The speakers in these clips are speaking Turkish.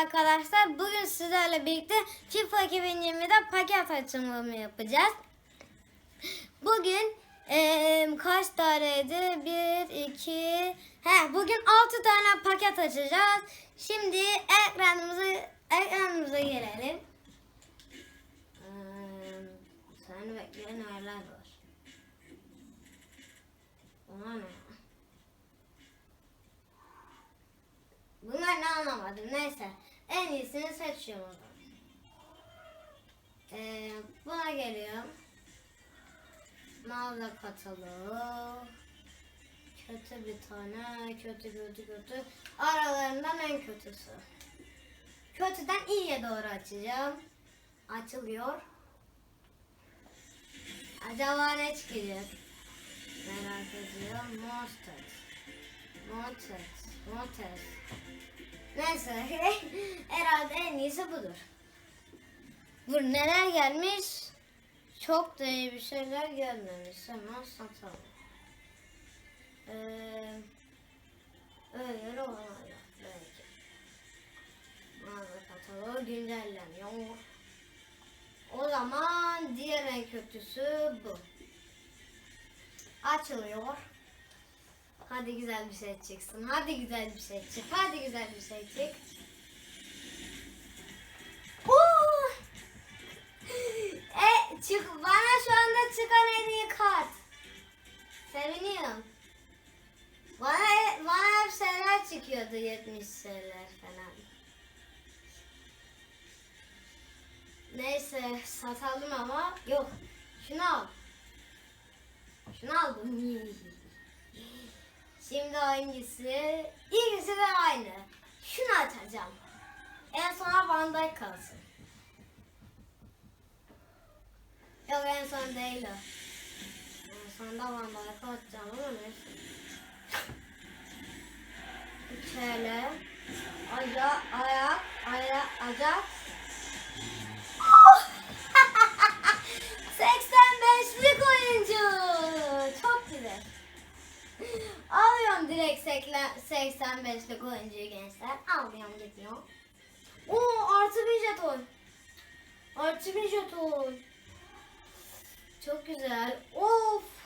arkadaşlar. Bugün sizlerle birlikte FIFA 2020'de paket açılımı yapacağız. Bugün eee, kaç taneydi? 1, 2, he bugün 6 tane paket açacağız. Şimdi ekranımızı ekranımıza gelelim. Eee, Seni bekleyen ayarlar var. Ona ne? Bunlar ne anlamadım. Neyse. En iyisini seçiyorum. Ee, buna geliyorum. Mağaza kataloğu. Kötü bir tane. Kötü kötü kötü. Aralarından en kötüsü. Kötüden iyiye doğru açacağım. Açılıyor. Acaba ne çıkacak? Merak ediyorum. Monster. Monster. Monster. Neyse. Herhalde en iyisi budur. Bu neler gelmiş? Çok da iyi bir şeyler gelmemiş. Hemen satalım. Ee, öyle olanlar belki. Mağaza kataloğu güncelleniyor. O zaman diğer en kötüsü bu. Açılıyor. Hadi güzel bir şey çıksın. Hadi güzel bir şey çık. Hadi güzel bir şey çık. Oo! E, çık, bana şu anda çıkan en iyi kart. Seviniyorum. Bana, bana hep şeyler çıkıyordu 70 şeyler falan. Neyse satalım ama yok. Şunu al. Şunu aldım. Şimdi hangisi? İkisi de aynı. Şunu açacağım. En sona Van Dijk kalsın. Yok en son değil o. En sonda Van Dijk'ı atacağım ama neyse. Şöyle. Ayak, ayak, ayak, ayak. 85'lik oyuncu. Çok güzel. Alıyorum direkt 85'lik oyuncuyu gençler. Alıyorum gidiyor. Oo artı bir jeton. Artı bir jeton. Çok güzel. Of.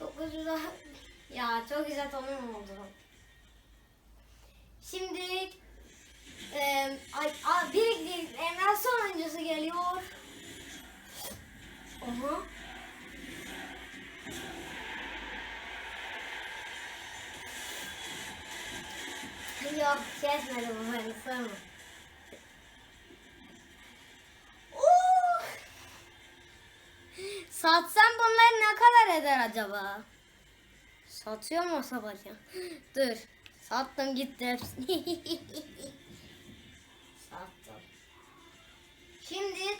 900 Ya çok güzel jetonum oldu. Şimdi e, ay, ay, biriktirdiklerimden sonuncusu Yok kesmedi bu beni sorma. Uh! Satsam bunlar ne kadar eder acaba? Satıyor mu satacağım? Dur. Sattım gitti. Sattım. Şimdi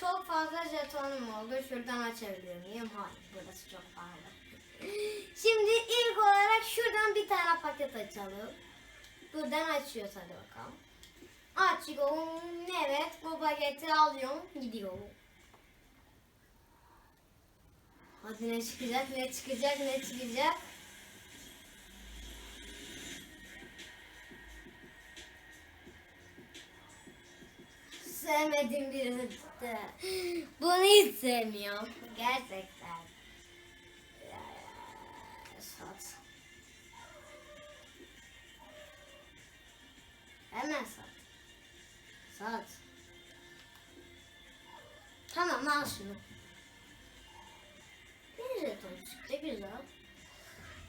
çok fazla jetonum oldu. Şuradan açabiliyor muyum? Hayır. Burası çok pahalı. Şimdi ilk olarak şuradan bir tane paket açalım. Buradan açıyoruz hadi bakalım. Açıyorum. Evet bu paketi alıyorum. Gidiyorum. Hadi ne çıkacak ne çıkacak ne çıkacak. Sevmediğim birini çıktı. Bunu hiç sevmiyorum. Gerçekten. Sat. Hemen sat. Sat. Tamam al şunu. Bir jeton çıktı güzel.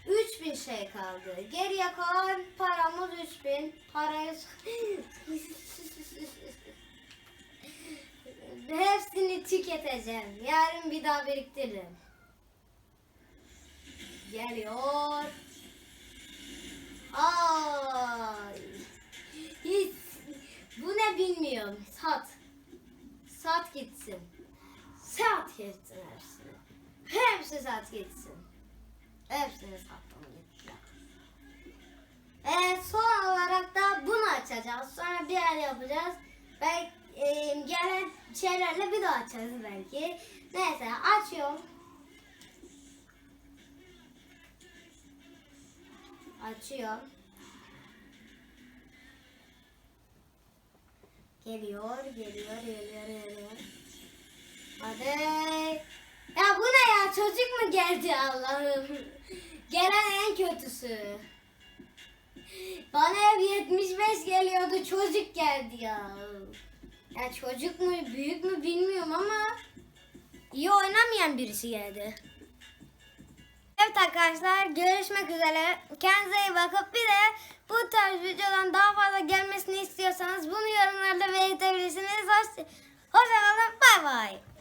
3000 şey kaldı. Geriye kalan paramız 3000. Parayı Hepsini tüketeceğim. Yarın bir daha biriktiririm. Geliyor. Ay. Hiç. Bu ne bilmiyorum. Sat. Sat gitsin. Sat gitsin hepsini. Hepsi sat gitsin. Hepsini sattım gitti. Evet son olarak da bunu açacağız. Sonra bir yer yapacağız. Belki e, gelen şeylerle bir daha açarız belki. Neyse açıyorum. Açıyorum. Geliyor, geliyor, geliyor, geliyor. Hadi. Ya bu ne ya? Çocuk mu geldi Allah'ım? Gelen en kötüsü. Bana hep 75 geliyordu. Çocuk geldi ya. Ya çocuk mu, büyük mü bilmiyorum ama iyi oynamayan birisi geldi. Evet arkadaşlar görüşmek üzere. Kendinize iyi bakıp bir de bu tarz videodan daha fazla gelmesini istiyorsanız bunu yorumlarda belirtebilirsiniz. Hoş, hoşçakalın. Bay bay.